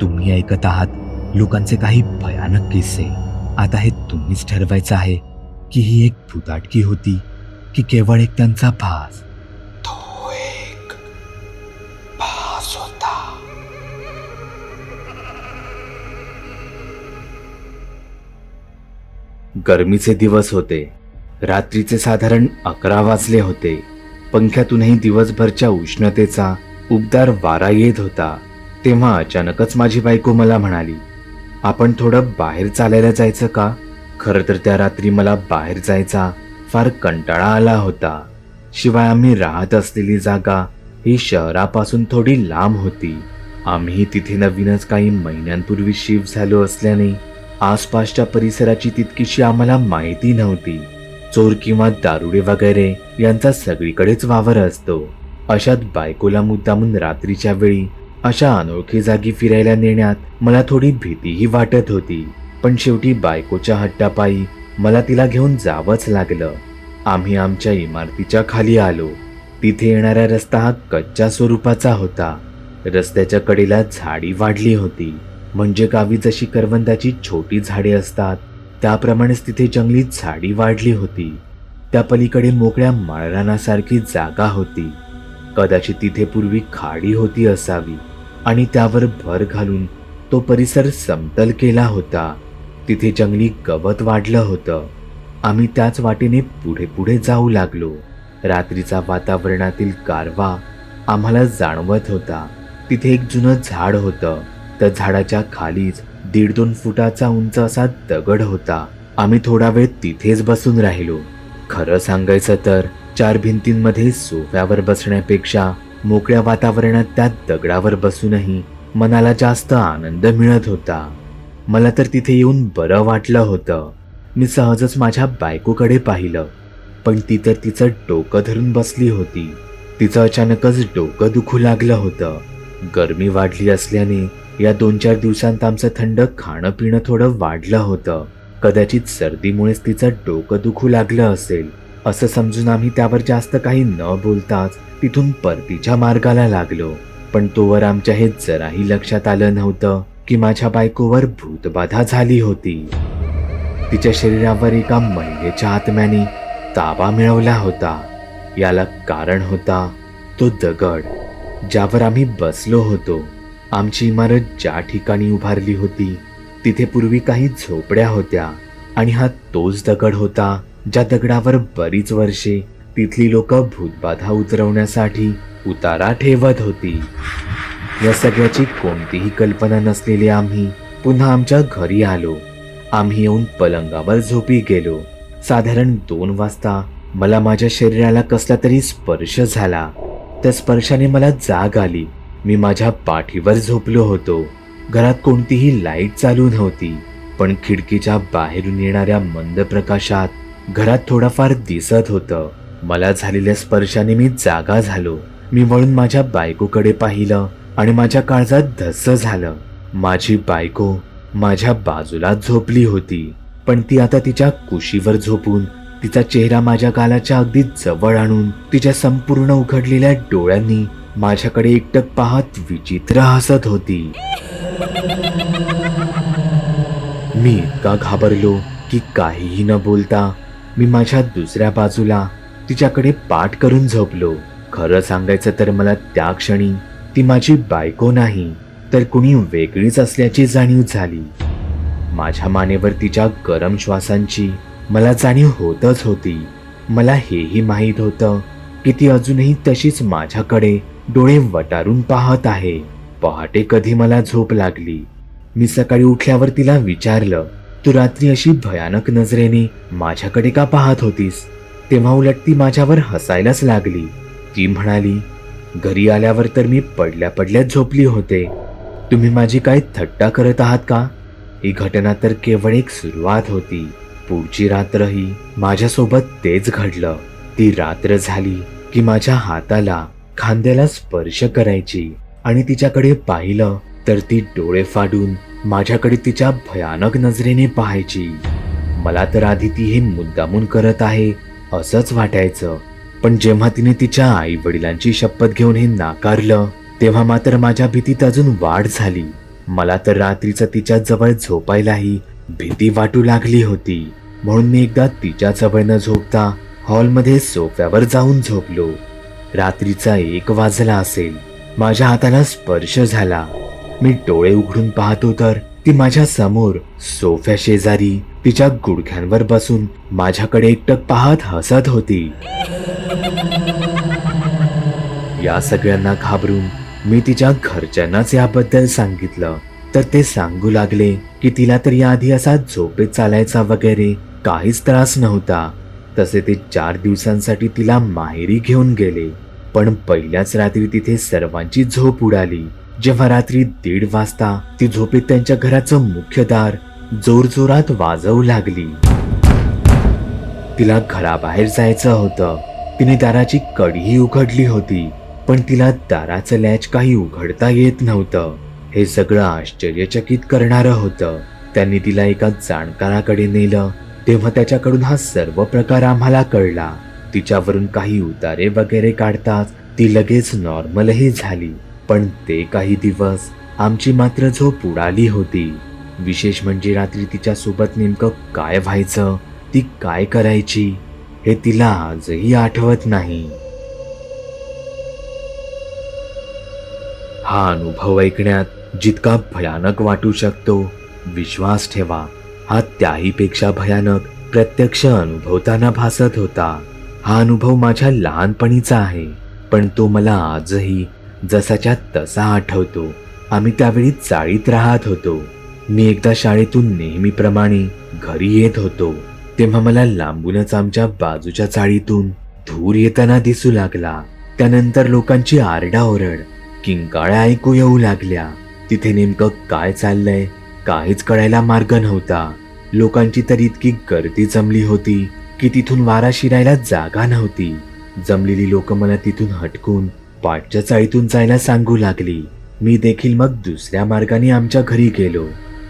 तुम्ही ऐकत आहात लोकांचे काही भयानक किस्से. आता हे तुम्हीच ठरवायचं आहे की ही एक भुताटकी होती की केवळ एक त्यांचा भास. तो एक भास होता. गरमीचे दिवस होते. रात्रीचे साधारण अकरा वाजले होते. पंख्यातूनही दिवसभरच्या उष्णतेचा उबदार वारा येत होता. तेव्हा अचानकच माझी बायको मला म्हणाली आपण थोडं बाहेर चालायला जायचं का? खरं तर त्या रात्री मला बाहेर जायचा फार कंटाळा आला होता. शिवाय आम्ही राहत असलेली जागा ही शहरापासून थोडी लांब होती. आम्ही तिथे नवीनच काही महिन्यांपूर्वी शिफ्ट झालो असल्याने आसपासच्या परिसराची तितकीशी आम्हाला माहिती नव्हती. चोर किंवा दारुडे वगैरे यांचा सगळीकडेच वावर असतो. अशात बायकोला मुद्दामून रात्रीच्या वेळी अशा अनोळखी जागी फिरायला नेण्यात मला थोडी भीतीही वाटत होती. पण शेवटी बायकोच्या हट्टापायी मला तिला घेऊन जावंच लागलं. आम्ही आमच्या इमारतीच्या खाली आलो. तिथे येणारा रस्ता हा कच्च्या स्वरूपाचा होता. रस्त्याच्या कडेला झाडी वाढली होती. म्हणजे गावी जशी करवंदाची छोटी झाडे असतात त्याप्रमाणेच तिथे जंगली झाडी वाढली होती. त्या पलीकडे मोकळ्या माळरानासारखी जागा होती. कदाचित तिथे पूर्वी खाडी होती असावी. आणि त्यावर भर घालून तो परिसर समतल केला होता. तिथे जंगली गवत वाढलं होतं. आम्ही त्याच वाटेने पुढे पुढे जाऊ लागलो. रात्रीचा वातावरणातील गारवा आम्हाला जाणवत होता. तिथे एक जुनं झाड होतं. त्या झाडाच्या खालीच दीड दोन फुटाचा उंच असा दगड होता. आम्ही थोडा वेळ तिथेच बसून राहिलो. खरं सांगायचं तर चार भिंतींमध्ये सोफ्यावर बसण्यापेक्षा मोकळ्या वातावरणात त्या दगडावर बसूनही मनाला जास्त आनंद मिळत होता. मला तर तिथे येऊन बरं वाटलं होतं. मी सहजच माझ्या बायकोकडे पाहिलं. पण ती तर तिचं डोकं धरून बसली होती. तिचं अचानकच डोकं दुखू लागलं होतं. गरमी वाढली असल्याने या दोन चार दिवसांत आमचं थंड खाणं पिणं थोडं वाढलं होतं. कदाचित सर्दीमुळेच तिचं डोकं दुखू लागलं असेल. असं समजून आम्ही त्यावर जास्त काही न बोलताच तिथून परतीच्या मार्गाला लागलो. पण तोवर आमच्या हे जराही लक्षात आलं नव्हतं की माझ्या बायकोवर भूतबाधा झाली होती. तिच्या शरीरावर एका महिलेच्या आत्म्याने ताबा मिळवला होता. याला कारण होता तो दगड ज्यावर आम्ही बसलो होतो. आमची इमारत ज्या ठिकाणी उभारली होती तिथे पूर्वी काही झोपड्या होत्या आणि हा तोच दगड होता ज्या दगडावर बरीच वर्षे तिथली लोक भूतबाधा उतरवण्यासाठी उतारा ठेवत होती. या सगळ्याची कोणतीही कल्पना नसलेली आम्ही पुन्हा आमच्या घरी आलो. आम्ही येऊन पलंगावर झोपी गेलो. साधारण दोन वाजता मला माझ्या शरीराला कसला तरी स्पर्श झाला. त्या स्पर्शाने मला जाग आली. मी माझ्या पाठीवर झोपलो होतो. घरात कोणतीही लाइट चालू नव्हती. पण खिडकीच्या बाहेरून येणाऱ्या मंद प्रकाशात घरात थोडाफार दिसत होतं. मला झालेल्या स्पर्शाने मी जागा झालो. मी वळून माझ्या बायकोकडे पाहिलं आणि माझ्या काळजात धस्स झालं. माझी बायको माझ्या बाजूला झोपली होती पण ती आता तिच्या कुशीवर झोपून तिचा चेहरा माझ्या गालाच्या अगदी जवळ आणून तिच्या संपूर्ण उघडलेल्या डोळ्यांनी माझ्याकडे एकटक पाहत विचित्र हसत होती. मी इतका घाबरलो की काहीही न बोलता मी माझ्या दुसऱ्या बाजूला तिच्याकडे पाठ करून झोपलो. खरं सांगायचं तर मला त्या क्षणी ती माझी बायको नाही तर कुणी वेगळीच असल्याची जाणीव झाली. माझ्या मानेवर तिच्या गरम श्वासांची मला जाणीव होतच होती. मला हेही माहीत होतं की ती अजूनही तशीच माझ्याकडे डोळे वटारून पाहत आहे. पहाटे कधी मला झोप लागली. मी सकाळी उठल्यावर तिला विचारलं तू रात्री अशी भयानक नजरेने माझ्याकडे का पाहत होतीस? तेव्हा उलट ती माझ्यावर हसायलाच लागली. ती म्हणाली घरी आल्यावर तर मी पडल्या पडल्यात झोपली होते. तुम्ही माझी काय थट्टा करत आहात का? ही घटना तर केवळ एक सुरुवात होती. पुढची रात्रही माझ्यासोबत तेच घडलं. ती रात्र झाली की माझ्या हाताला खांद्याला स्पर्श करायची आणि तिच्याकडे पाहिलं तर ती डोळे फाडून माझ्याकडे तिच्या भयानक नजरेने पाहायची. मला तर आधी ती हे मुद्दामून करत आहे असंच वाटायचं. पण जेव्हा तिने तिच्या आई वडिलांची शपथ घेऊन हे नाकारलं तेव्हा मात्र माझ्या भीतीत अजून वाढ झाली. मला तर रात्रीचं तिच्या जवळ झोपायलाही भीती वाटू लागली होती. म्हणून मी एकदा तिच्या जवळ न झोपता हॉलमध्ये सोफ्यावर जाऊन झोपलो. रात्रीचा एक वाजला असेल. माझ्या हाताला स्पर्श झाला. मी डोळे उघडून पाहतो तर ती माझ्यासमोर सोफ्या शेजारी तिच्या गुडघ्यांवर बसून माझ्याकडे एकटक पाहत हसत होती. या सगळ्यांना घाबरून मी तिच्या घरच्यांनाच याबद्दल सांगितलं. तर ते सांगू लागले की तिला तर याआधी असा झोपेत चालायचा वगैरे काहीच त्रास नव्हता. तसे ते चार दिवसांसाठी तिला माहेरी घेऊन गेले. पण पहिल्याच रात्री तिथे सर्वांची झोप उडाली. जेव्हा रात्री दीड वाजता ती झोपेत त्यांच्या घराचं मुख्य दार जोरजोरात वाजवू लागली. तिला घराबाहेर जायचं होतं. तिने दाराची कडीही उघडली होती पण तिला दाराचं लॅच काही उघडता येत नव्हतं. हे सगळं आश्चर्यचकित करणारं होतं. त्यांनी तिला एका जाणकाराकडे नेलं. तेव्हा त्याच्याकडून हा सर्व प्रकार आम्हाला कळला. तिच्यावरून काही उतारे वगैरे काढताच ती लगेच नॉर्मलही झाली. पण ते काही दिवस आमची मात्र झोप उडाली होती. विशेष म्हणजे रात्री तिच्या सोबत नेमकं काय व्हायचं ती काय करायची हे तिला आजही आठवत नाही. हा अनुभव ऐकण्यात जितका भयानक वाटू शकतो विश्वास ठेवा हा त्याहीपेक्षा भयानक प्रत्यक्ष अनुभवताना भासत होता. हा अनुभव माझ्या लहानपणीचा आहे पण तो मला आजही जसाच्या तसा आठवतो. आम्ही त्यावेळी चाळीत राहत होतो. मी एकदा शाळेतून नेहमीप्रमाणे घरी येत होतो. तेव्हा मला लांबूनच आमच्या बाजूच्या चाळीतून धूर येताना दिसू लागला. त्यानंतर लोकांची आरडाओरड किंकाळ्या ऐकू येऊ लागल्या. तिथे नेमकं काय चाललंय काहीच कळायला मार्ग नव्हता. लोकांची तर इतकी गर्दी जमली होती की तिथून वारा शिरायला जागा नव्हती. जमलेली लोक मला तिथून हटकून पाठच्या चाळीतून जायला सांगू लागली. मी देखील मग दुसऱ्या मार्गाने आमच्या घरी गेलो.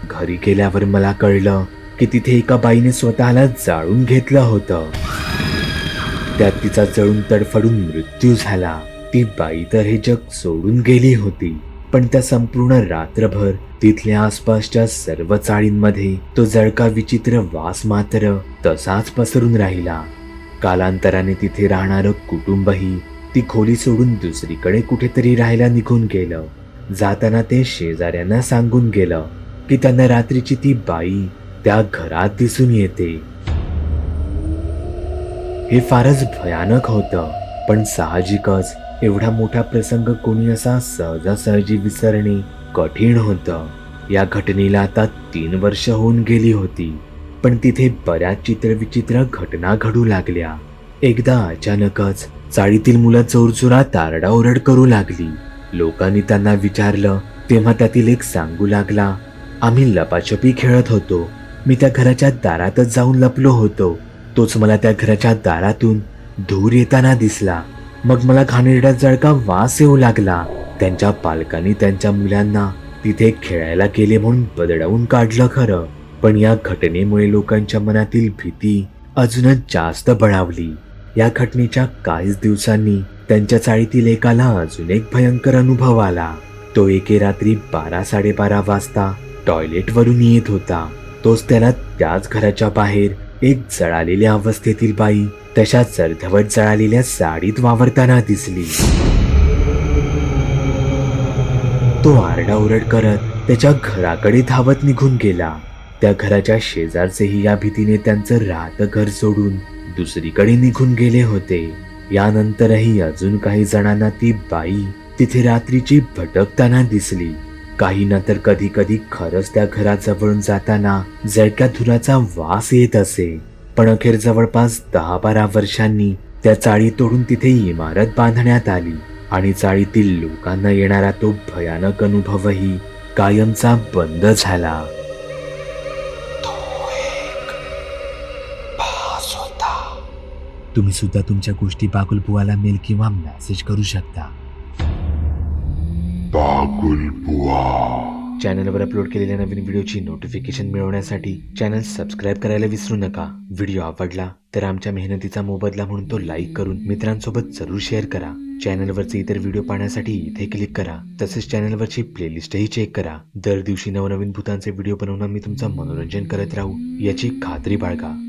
घरी गेल्यावर मला कळलं की तिथे एका बाईने स्वतःला जाळून घेतलं होतं. त्यात तिचा जळून तडफडून मृत्यू झाला. ती बाई तर हे जग सोडून गेली होती. पण त्या संपूर्ण रात्रभर तिथल्या आसपासच्या सर्व चाळींमध्ये तो जळका विचित्र वास मात्र तसाच पसरून राहिला. कालांतराने तिथे राहणारं कुटुंबही ती खोली सोडून दुसरीकडे कुठेतरी राहायला निघून गेलं. जाताना ते शेजाऱ्यांना सांगून गेलं की त्यांना रात्रीची ती बाई त्या घरात दिसून येते. हे फारच भयानक होतं पण साहजिकच एवढा मोठा प्रसंग कोणी असा सहजासहजी विसरणे कठीण होतं. या घटनेला आता तीन वर्ष होऊन गेली होती पण तिथे बऱ्याच चित्रविचित्र घटना घडू लागल्या. एकदा अचानकच चाळीतील मुलं जोरजोरात आरडाओरड करू लागली. लोकांनी त्यांना विचारलं तेव्हा त्यातील एक सांगू लागला आम्ही लपाछपी खेळत होतो. मी त्या घराच्या दारातच जाऊन लपलो होतो. तोच मला त्या घराच्या दारातून धूर येताना दिसला. मग मला घाणेरडा जळका वास येऊ लागला. त्यांच्या पालकांनी त्यांच्या मुलांना तिथे खेळायला गेले म्हणून बदडवून काढलं खरं. पण या घटनेमुळे लोकांच्या मनातील भीती अजूनच जास्त बळावली. या घटनेच्या काहीच दिवसांनी त्यांच्या चाळीतील एकाला अजून एक भयंकर अनुभव आला. तो एके रात्री बारा साडेबारा वाजता टॉयलेटवरून येत होता. तोच त्याला त्याच घराच्या बाहेर एक जळालेल्या अवस्थेतील बाई तशा जर्धवट जळालेल्या साडीत वावरताना दिसली. तो आरडाओरड करत त्याच्या घराकडे धावत निघून गेला. त्या घराच्या शेजारचेही या भीतीने त्यांचं राहतं घर सोडून दुसरीकडे निघून गेले होते. यानंतरही अजून काही जणांना ती बाई तिथे रात्रीची भटकताना दिसली. काही ना तर कधी कधी खरंच त्या घराजवळून जाताना जळक्या धुराचा वास येत असे. पण अखेर जवळपास दहा बारा वर्षांनी त्या चाळी तोडून तिथे इमारत बांधण्यात आली आणि चाळीतील लोकांना येणारा तो भयानक अनुभवही कायमचा बंद झाला. तुम्ही सुद्धा तुमच्या गोष्टी बागुल बुवाला मेल किंवा मेसेज करू शकता. बागुल बुवा चॅनलवर अपलोड केलेल्या नवीन व्हिडिओची नोटिफिकेशन मिळवण्यासाठी चॅनल सबस्क्राईब करायला विसरू नका. व्हिडिओ आवडला तर आमच्या मेहनतीचा मोबदला म्हणून तो लाईक करून मित्रांसोबत जरूर शेअर करा. चॅनलवरचे इतर व्हिडिओ पाहण्यासाठी इथे क्लिक करा. तसेच चॅनलवरची प्लेलिस्टही चेक करा. दर दिवशी नवनवीन भूतांचे व्हिडिओ बनवून मी तुमचं मनोरंजन करत राहू याची खात्री बाळगा.